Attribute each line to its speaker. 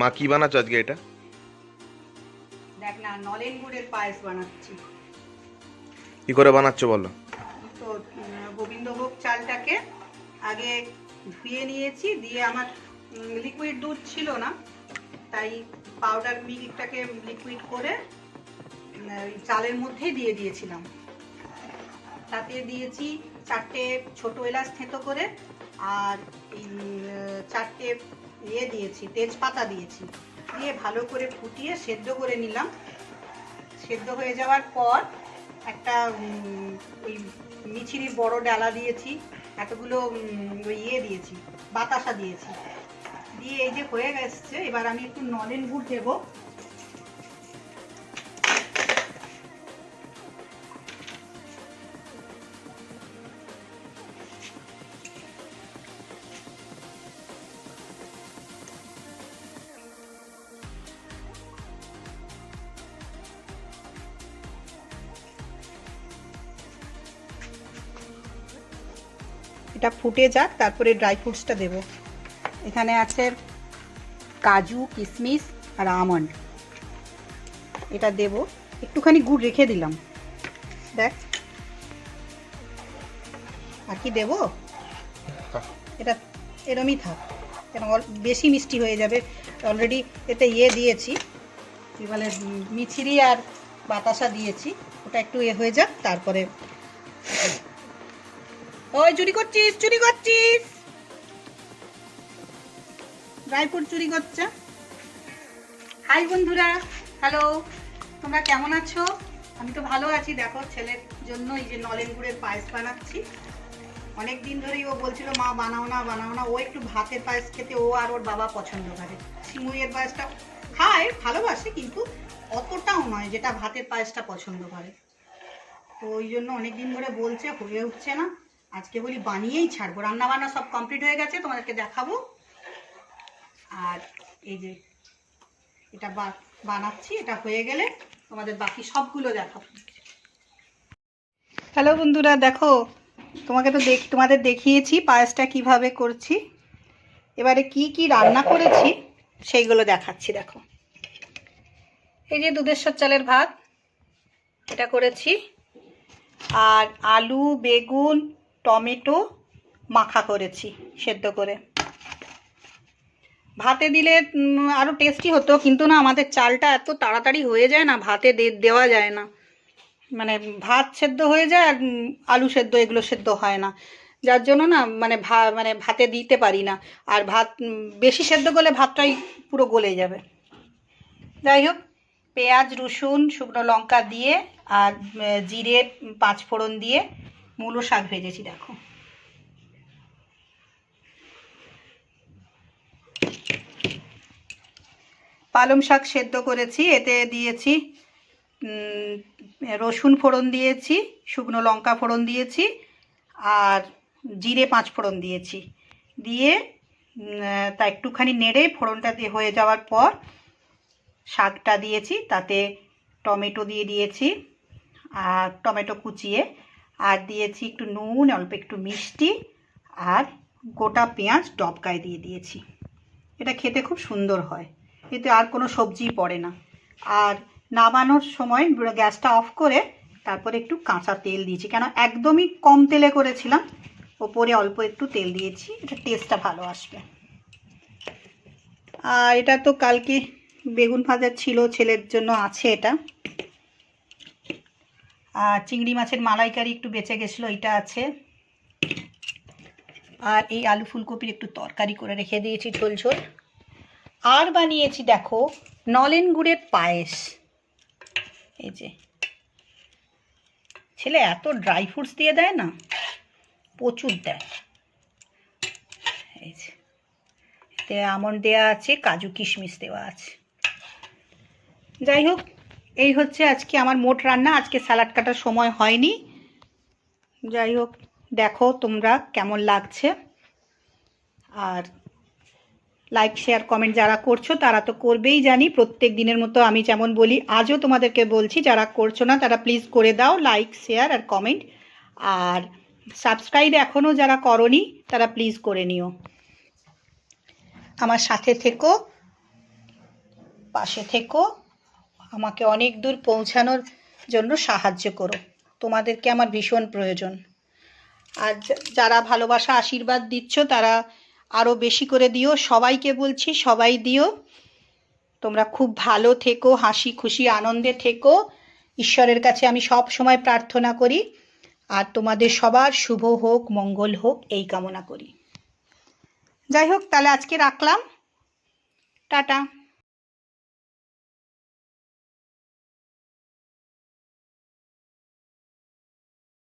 Speaker 1: মা কি বানাচ্ছ আজকে এটা?
Speaker 2: দেখ না নলেন গুড়ের পায়েস বানাচ্ছি।
Speaker 1: কি করে বানাচ্ছ বলো?
Speaker 2: তো গোবিন্দভোগ চালটাকে আগে ধুয়ে নিয়েছি দিয়ে আমার লিকুইড দুধ ছিল না তাই পাউডার মিল্কটাকে লিকুইড করে ওই চালের মধ্যেই দিয়ে দিয়েছিলাম। তাতে দিয়েছি চারটে ছোট এলাচ থেঁতো করে আর চারটে ইয়ে দিয়েছি, তেজপাতা দিয়েছি। দিয়ে ভালো করে ফুটিয়ে সেদ্ধ করে নিলাম। সেদ্ধ হয়ে যাওয়ার পর একটা ওই মিছিরির বড় ডালা দিয়েছি, এতগুলো ইয়ে দিয়েছি, বাতাসা দিয়েছি। দিয়ে এই যে হয়ে গেছে, এবার আমি একটু নলেন গুড় দেবো। এটা ফুটে যাক তারপরে ড্রাই ফ্রুটসটা দেব। এখানে আছে কাজু কিশমিশ আর আমন্ড। এটা দেব। একটুখানি গুড় রেখে দিলাম। দেখ। আর কি দেব? এটা এরমই থাক। কেন বেশি মিষ্টি হয়ে যাবে। অলরেডি এতে ইয়ে দিয়েছি। কি বলে মিছিরি আর বাতাসা দিয়েছি। ওটা একটু এ হয়ে যাক তারপরে ওই চুরি করছিস চুরি করছিস। ড্রাই ফ্রুট চুরি করছে। হাই বন্ধুরা হ্যালো তোমরা কেমন আছো? আমি তো ভালো আছি। দেখো, ছেলের জন্য এই যে নলেন গুড়ের পায়েস বানাচ্ছি। অনেক দিন ধরেই ও বলছিল, মা, বানাও না বানাও না। ও একটু ভাতের পায়েস খেতে, ও আর ওর বাবা পছন্দ করে। শিমুইয়ের পায়েসটা খায়, ভালোবাসে, কিন্তু অতটাও নয় যেটা ভাতের পায়েসটা পছন্দ করে। তো ওই জন্য অনেক দিন ধরে বলছে, হয়ে উঠছে না। আজকে বলি বানিয়েই ছাড়বো। রান্না বান্না সব কমপ্লিট হয়ে গেছে, তোমাদেরকে দেখাবো। আর এই যে এটা বানাচ্ছি, এটা হয়ে গেলে তোমাদের বাকি সবগুলো দেখাবো। হ্যালো বন্ধুরা, দেখো, তোমাকে তো দেখ তোমাদের দেখিয়েছি পায়েসটা কীভাবে করছি। এবারে কি কি রান্না করেছি সেইগুলো দেখাচ্ছি, দেখো। এই যে দুধেশ্বর চালের ভাত, এটা করেছি। আর আলু, বেগুন টমেটো মাখা করেছি সেদ্ধ করে। ভাতে দিলে আরও টেস্টি হতো কিন্তু না আমাদের চালটা এত তাড়াতাড়ি হয়ে যায় না ভাতে দেওয়া যায় না। মানে ভাত সেদ্ধ হয়ে যায় আর আলু সেদ্ধ এগুলো সেদ্ধ হয় না। যার জন্য না মানে ভা মানে ভাতে দিতে পারি না। আর ভাত বেশি সেদ্ধ করলে ভাতটাই পুরো গলে যাবে। যাই হোক পেঁয়াজ রসুন শুকনো লঙ্কা দিয়ে আর জিরে উম, পাঁচ ফোড়ন দিয়ে মূলো শাক ভেজেছি, দেখো। পালং শাক সেদ্ধ করেছি, এতে দিয়েছি রসুন ফোড়ন দিয়েছি, শুকনো লঙ্কা ফোড়ন দিয়েছি, আর জিরে পাঁচ ফোড়ন দিয়েছি। দিয়ে তা একটুখানি নেড়ে ফোড়নটা দিয়ে হয়ে যাওয়ার পর শাকটা দিয়েছি, তাতে টমেটো দিয়ে দিয়েছি, আর টমেটো কুচিয়ে আর দিয়েছি একটু নুন, অল্প একটু মিষ্টি আর গোটা পেঁয়াজ ডবকায় দিয়ে দিয়েছি। এটা খেতে খুব সুন্দর হয়। এতে আর কোনো সবজি পড়ে না। আর নামানোর সময় গ্যাসটা অফ করে তারপরে একটু কাঁচা তেল দিয়েছি। কেন একদমই কম তেলে করেছিলাম। ওপরে অল্প একটু তেল দিয়েছি। এটা টেস্টটা ভালো আসবে। আর এটা তো কালকে বেগুন ভাজা ছিল, ছেলের জন্য আছে এটা। চিংড়ি মাছের মালাইকারি একটু বেঁচে গেছিল এটা আছে। আর এই আলু ফুলকপির একটু তরকারি করে রেখে দিয়েছি ঝোল ঝোল। আর বানিয়েছি, দেখো, নলেন গুড়ের পায়েস। এই যে। ছেলে এত ড্রাই ফ্রুটস দিয়ে দেয় না, প্রচুর দেয়। এই যে। এতে আমন্ড দেওয়া আছে, কাজু কিশমিশ দেওয়া আছে। যাই হোক এই হচ্ছে আজকে আমার মোট রান্না। আজকে স্যালাড কাটার সময় হয়নি। যাই হোক, দেখো তোমরা কেমন লাগছে। আর লাইক শেয়ার কমেন্ট যারা করছ, তারা তো করবেই জানি। প্রত্যেক দিনের মতো আমি যেমন বলি, আজও তোমাদেরকে বলছি, যারা করছ না, তারা প্লিজ করে দাও লাইক শেয়ার আর কমেন্ট আর সাবস্ক্রাইব এখনও যারা করনি, তারা প্লিজ করে নিও। আমার সাথে থেকো, পাশে থেকো। আমাকে অনেক দূর পৌঁছানোর জন্য সাহায্য করো। তোমাদেরকে আমার ভীষণ প্রয়োজন। আর যারা ভালোবাসা আশীর্বাদ দিচ্ছ, তারা আরও বেশি করে দিও। সবাইকে বলছি, সবাই দিও। তোমরা খুব ভালো থেকো, হাসি খুশি, আনন্দে থেকো। ঈশ্বরের কাছে আমি সব সময় প্রার্থনা করি। আর তোমাদের সবার শুভ হোক, মঙ্গল হোক, এই কামনা করি। যাই হোক, তাহলে আজকে রাখলাম। টাটা।